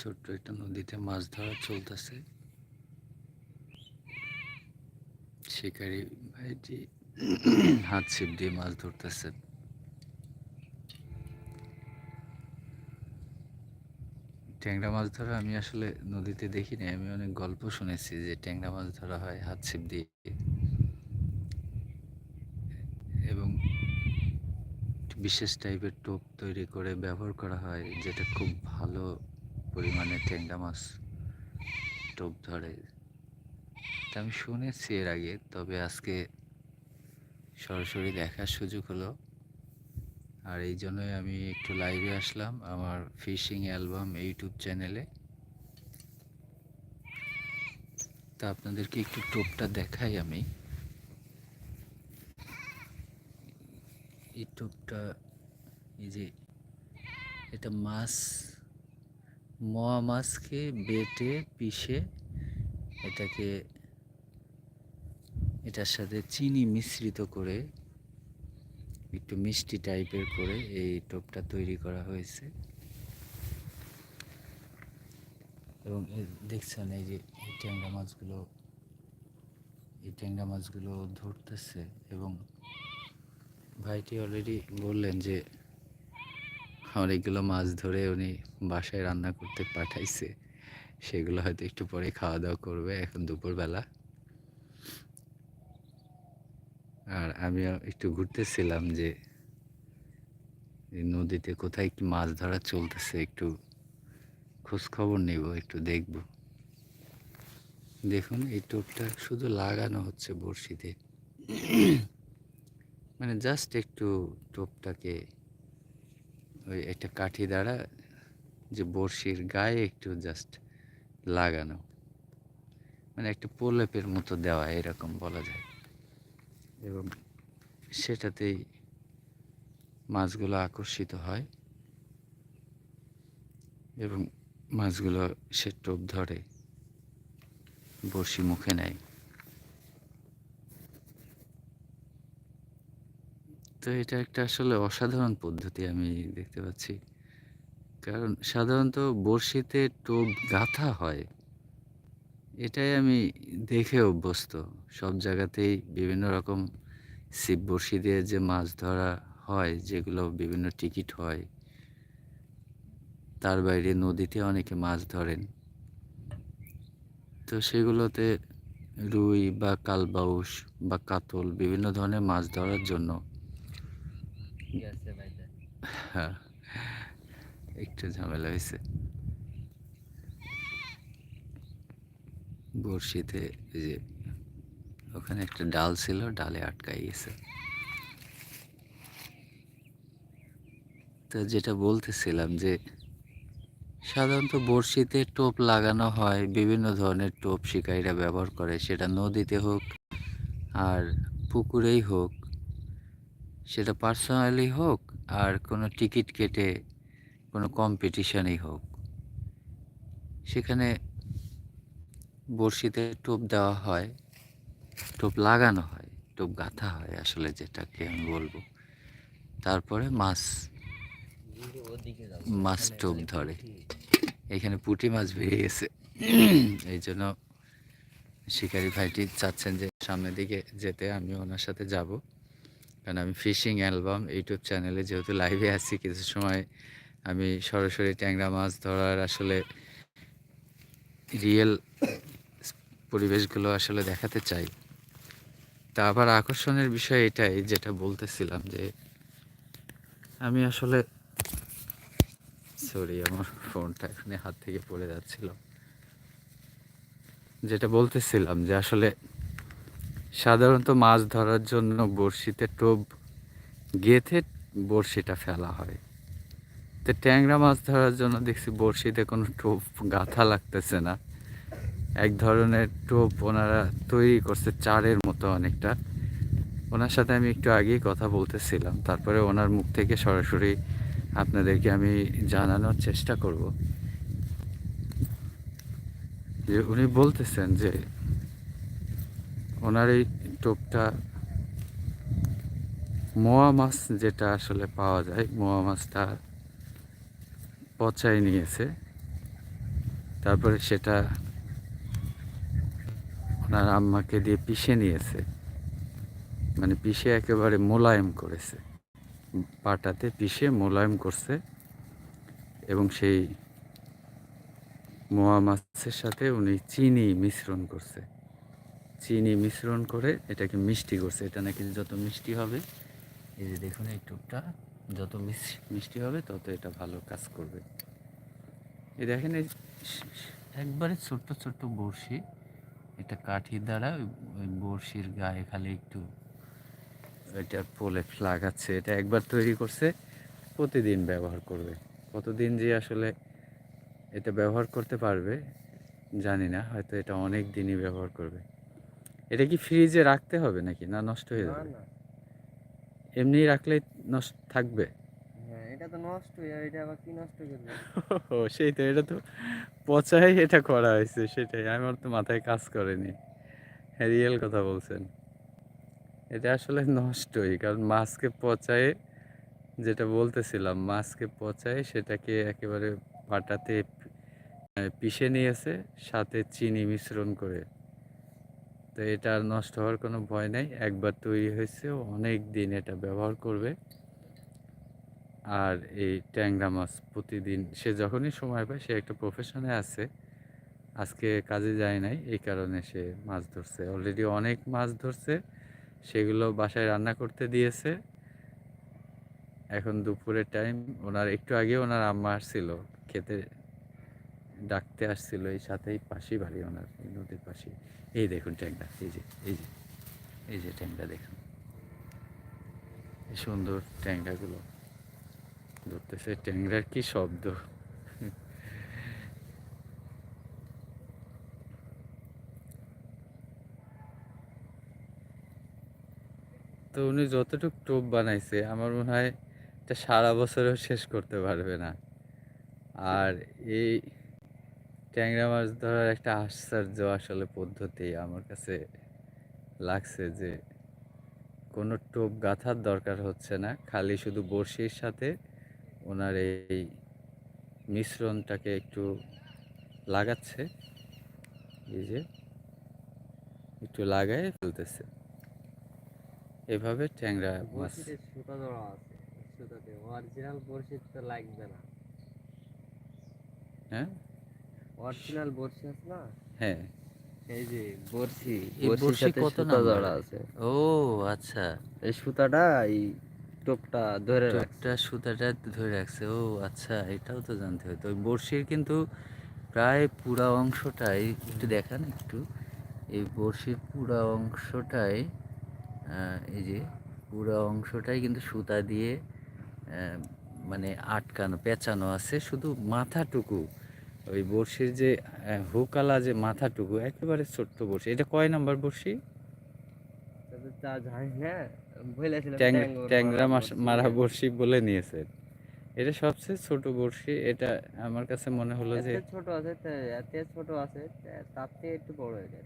ছোট্ট একটা নদীতে মাছ ধরা চলতেছে। শিকারি ভাইটি হাত ছিপ দিয়ে মাছ ধরতেছে। ট্যাংরা মাছ ধরা আমি আসলে নদীতে দেখিনি, আমি অনেক গল্প শুনেছি যে ট্যাংরা মাছ ধরা হয় হাত ছিপ দিয়ে। এবং বিশেষ টাইপের টোপ তৈরি করে ব্যবহার করা হয়, যেটা খুব ভালো পরিমাণে ট্যাংরা মাছ টোপ ধরে। তা আমি শুনেছি এর আগে, তবে আজকে সরাসরি দেখার সুযোগ হলো। আর এই জন্যই আমি একটু লাইভে আসলাম আমার ফিশিং অ্যালবাম ইউটিউব চ্যানেলে তা আপনাদেরকে একটু টোপটা দেখাই আমি। এই টোপটা, এই যে, এটা মাছ মোয়া মাছকে বেটে, পিষে এটাকে এটার সাথে চিনি মিশ্রিত করে, একটু মিষ্টি টাইপের করে এই টোপটা তৈরি করা হয়েছে। এবং দেখছেন এই যে এই ট্যাংরা মাছগুলো, এই ট্যাংরা মাছগুলো ধরতেছে এবং ভাইটি অলরেডি বললেন যে অনেকগুলো মাছ ধরে উনি বাসায় রান্না করতে পাঠাইছে। সেগুলো হয়তো একটু পরে খাওয়া দাওয়া করবে এখন দুপুরবেলা। আর আমিও একটু ঘুরতেছিলাম যে নদীতে কোথায় কি মাছ ধরা চলতেছে একটু খোঁজ খবর নেব, একটু দেখব। দেখুন, এই টোপটা শুধু লাগানো হচ্ছে বড়শিতে। মানে জাস্ট একটু টোপটাকে ওই একটা কাঠি দ্বারা যে বড়শির গায়ে একটু জাস্ট লাগানো। মানে একটা প্রলেপের মতো দেওয়া, এরকম বলা যায়। এবং সেটাতেই মাছগুলো আকর্ষিত হয় এবং মাছগুলো সে টোপ ধরে বড়শি মুখে নেয়। তো এটা একটা আসলে অসাধারণ পদ্ধতি আমি দেখতে পাচ্ছি। কারণ সাধারণত বড়শিতে টোপ গাঁথা হয়, এটাই আমি দেখে অভ্যস্ত। সব জায়গাতেই বিভিন্ন রকম ছিপ বড়শি দিয়ে যে মাছ ধরা হয়, যেগুলো বিভিন্ন টিকিট হয়, তার বাইরে নদীতে অনেকে মাছ ধরেন। তো সেগুলোতে রুই বা কালবাউস বা কাতল বিভিন্ন ধরনের মাছ ধরার জন্য হ্যাঁ একটু ঝামেলা হয়েছে বড়শিতে যে ওখানে একটা ডাল ছিল, ডালে আটকাই গেছে। তো যেটা বলতেছিলাম যে, সাধারণত বড়শিতে টোপ লাগানো হয়, বিভিন্ন ধরনের টোপ শিকারীরা ব্যবহার করে, সেটা নদীতে হোক আর পুকুরেই হোক। সেটা পার্সোনালি হোক আর কোনো টিকিট কেটে কোনো কম্পিটিশনেই হোক। সেখানে বড়শিতে টোপ দেওয়া হয়, টোপ লাগানো হয়, টোপ গাঁথা হয় আসলে যেটাকে আমি বলব। তারপরে মাছ মাছ টোপ ধরে। এখানে পুঁটি মাছ বেরিয়ে গেছে। এই জন্য শিকারি ভাইটি চাচ্ছেন যে সামনের দিকে যেতে আমি ওনার সাথে যাব। কারণ আমি ফিশিং অ্যালবাম, ইউটিউব চ্যানেলে যেহেতু লাইভে আছি, কিছু সময় আমি সরাসরি ট্যাংরা মাছ ধরার আসলে রিয়েল পরিবেশগুলো আসলে দেখাতে চাই। তা আবার আকর্ষণের বিষয় এটাই যেটা বলতেছিলাম যে আমি আসলে সরি আমার ফোনটা এখানে হাত থেকে পড়ে যাচ্ছিল। যেটা বলতেছিলাম যে আসলে সাধারণত মাছ ধরার জন্য বড়শিতে টোপ গেঁথে বড়শিটা ফেলা হয়। তো ট্যাংরা মাছ ধরার জন্য দেখছি বড়শিতে কোনো টোপ গাঁথা লাগতেছে না। এক ধরনের টোপ ওনারা তৈরি করছে চারের মতো অনেকটা। ওনার সাথে আমি একটু আগেই কথা বলতেছিলাম, তারপরে ওনার মুখ থেকে সরাসরি আপনাদেরকে আমি জানানোর চেষ্টা করব। যে উনি বলতেছেন যে ওনার এই টোপটা মোয়া মাছ যেটা আসলে পাওয়া যায়, মোয়া মাছটা পচাই নিয়েছে। তারপরে সেটা ওনার আম্মাকে দিয়ে পিষে নিয়েছে। মানে পিষে একেবারে মোলায়েম করেছে। পাটাতে পিষে মোলায়েম করছে এবং সেই মোয়া মাছের সাথে উনি চিনি মিশ্রণ করছে। চিনি মিশ্রণ করে এটাকে মিষ্টি করছে। এটা নাকি যত মিষ্টি হবে, এই যে দেখুন এই টুকটা, যত মিষ্টি হবে তত এটা ভালো কাজ করবে। এই দেখেন এই একবারে ছোট্ট ছোট্ট বড়শি। এটা কাঠি দ্বারা ওই বড়শির গায়ে খালি একটু এটার পোলে লাগাচ্ছে এটা একবার তৈরি করছে, প্রতিদিন ব্যবহার করবে। কতদিন যে আসলে এটা ব্যবহার করতে পারবে, জানি না। হয়তো এটা অনেক দিনই ব্যবহার করবে। এটা কি ফ্রিজে রাখতে হবে নাকি? না নষ্ট হয়ে যাবে? এমনি রাখলে নষ্ট থাকবে? হ্যাঁ এটা তো নষ্ট হয়ে এটা আবার কি নষ্ট করবে? ও সেই তো এটা তো পচাই এটা করা হয়েছে সেটাই। আমার তো মাথায় কাজ করেনি। রিয়েল কথা বলছেন। এটা আসলে নষ্টই কারণ মাছকে পচায়ে যেটা বলতেছিলাম মাছকে পচায় সেটাকে একেবারে পাটাতে পিষে নিয়েছে সাথে চিনি মিশ্রণ করে। তো এটা নষ্ট হওয়ার কোনো ভয় নাই। একবার তৈরি হয়েছে অনেক দিন এটা ব্যবহার করবে। আর এই ট্যাংরা মাছ প্রতিদিন, সে যখনই সময় পায়, সে একটা প্রফেশনে আছে। আজকে কাজে যায় নাই, এই কারণে সে মাছ ধরছে। অলরেডি অনেক মাছ ধরছে, সেগুলো বাসায় রান্না করতে দিয়েছে। এখন দুপুরের টাইম ওনার একটু আগে ওনার আম্মা আসছিল, খেতে ডাকতে আসছিল এই সাথেই পাশেই বাড়ি ওনার নদীর পাশে এই দেখুন ট্যাংরা এই যে এই যে এই যে ট্যাংরা দেখুন। সুন্দর ট্যাংরাগুলো ধরতেছে ট্যাংরার কি শব্দ। তো উনি যতটুকু টোপ বানাইছে, আমার মনে হয় এটা সারা বছরেও শেষ করতে পারবে না। আর এই ট্যাংরা মাছ ধরার একটা আশ্চর্য আসলে পদ্ধতি আমার কাছে লাগছে যে কোনো টোপ গাঁথার দরকার হচ্ছে না। খালি শুধু বড়শির সাথে ওনার এই মিশ্রণটাকে একটু লাগাচ্ছে। এই যে একটু লাগায় ফেলতেছে। এভাবে ট্যাংরা মাছ সুতা দেওয়া আছে। সুতাতে অরিজিনাল তো লাগবে না। হ্যাঁ? অরিজিনাল বড়শি আছে না? হ্যাঁ। এই যে বড়শি এই বড়শির বড়শি সাথে সুতা জড়া আছে। ও আচ্ছা। এই সুতাটা এই টোপটা ধরে টোপটা সুতাটা ধরে রাখছে। ও আচ্ছা এটাও তো জানতে হতো ওই বড়শির কিন্তু প্রায় পুরা অংশটাই একটু দেখান একটু। এই বড়শির পুরা অংশটাই এই যে পুরা অংশটাই কিন্তু সুতা দিয়ে মানে আটকানো পেঁচানো আছে। শুধু মাথাটুকু। ওই বড়শির যে হুকালা যে মাথাটুকু একেবারে ছোট্ট বড়শি। এটা কয় নাম্বার বড়শি? বলেছিলাম ট্যাং- ট্যাংরা মারা বড়শি। বলে নিয়েছে। এটা সবচেয়ে ছোট বড়শি। এটা আমার কাছে মনে হলো যে ছোট আছে ছোট আছে তার থেকে একটু বড় হয়ে যায়।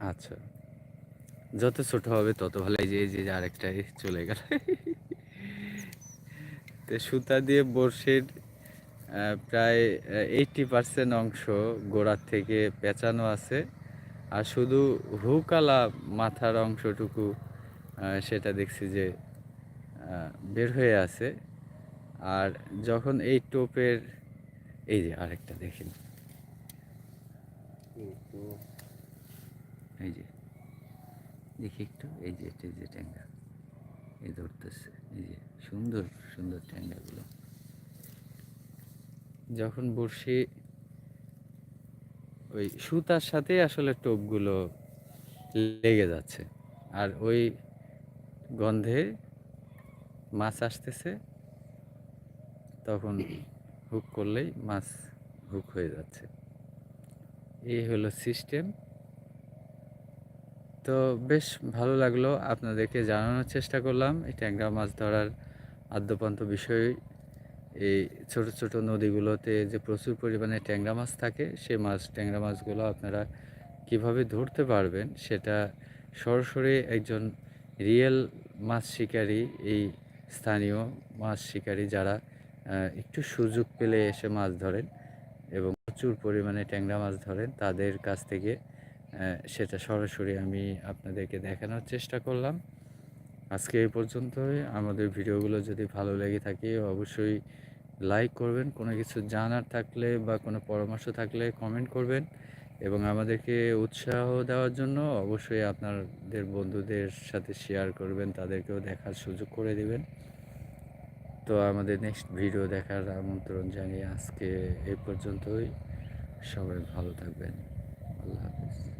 আচ্ছা। যত ছোট হবে তত ভালো। এই যে এই যে আরেকটা এই চলে গেল। তো সুতা দিয়ে বড়শির প্রায় এইটটি পার্সেন্ট অংশ গোড়ার থেকে পেঁচানো আছে। আর শুধু হুকালা মাথার অংশটুকু সেটা দেখছি যে বের হয়ে আছে। আর যখন এই টোপের এই যে আরেকটা দেখেন। এই যে দেখি একটু এই যে এই যে ট্যাঙ্গা। এই ধরতেছে এই যে সুন্দর সুন্দর ট্যাঙ্গাগুলো। যখন বড়শি ওই সুতার সাথে আসলে টোপগুলো লেগে যাচ্ছে। আর ওই গন্ধে মাছ আসতেছে, তখন হুক করলেই মাছ হুক হয়ে যাচ্ছে। এই হলো সিস্টেম। তো বেশ ভালো লাগল, আপনাদেরকে জানানোর চেষ্টা করলাম। এই ট্যাংরা মাছ ধরার আদ্যপান্ত বিষয় এই ছোট ছোট নদীগুলোতে যে প্রচুর পরিমাণে ট্যাংরা মাছ থাকে, সে মাছ, ট্যাংরা মাছগুলো আপনারা কীভাবে ধরতে পারবেন সেটা সরাসরি একজন রিয়েল মাছ শিকারী, এই স্থানীয় মাছ শিকারী যারা একটু সুযোগ পেলে এসে মাছ ধরেন এবং প্রচুর পরিমাণে ট্যাংরা মাছ ধরেন, তাদের কাছ থেকে সেটা সরাসরি আমি আপনাদেরকে দেখানোর চেষ্টা করলাম। আজকে এই পর্যন্তই। আমাদের ভিডিওগুলো যদি ভালো লেগে থাকে, অবশ্যই লাইক করবেন, কোনো কিছু জানার থাকলে বা কোনো পরামর্শ থাকলে কমেন্ট করবেন এবং আমাদেরকে উৎসাহ দেওয়ার জন্য অবশ্যই আপনাদের বন্ধুদের সাথে শেয়ার করবেন, তাদেরকেও দেখার সুযোগ করে দিবেন। তো আমাদের নেক্সট ভিডিও দেখার আমন্ত্রণ জানিয়ে আজকে এই পর্যন্তই। সবাই ভালো থাকবেন। আল্লাহ হাফিজ।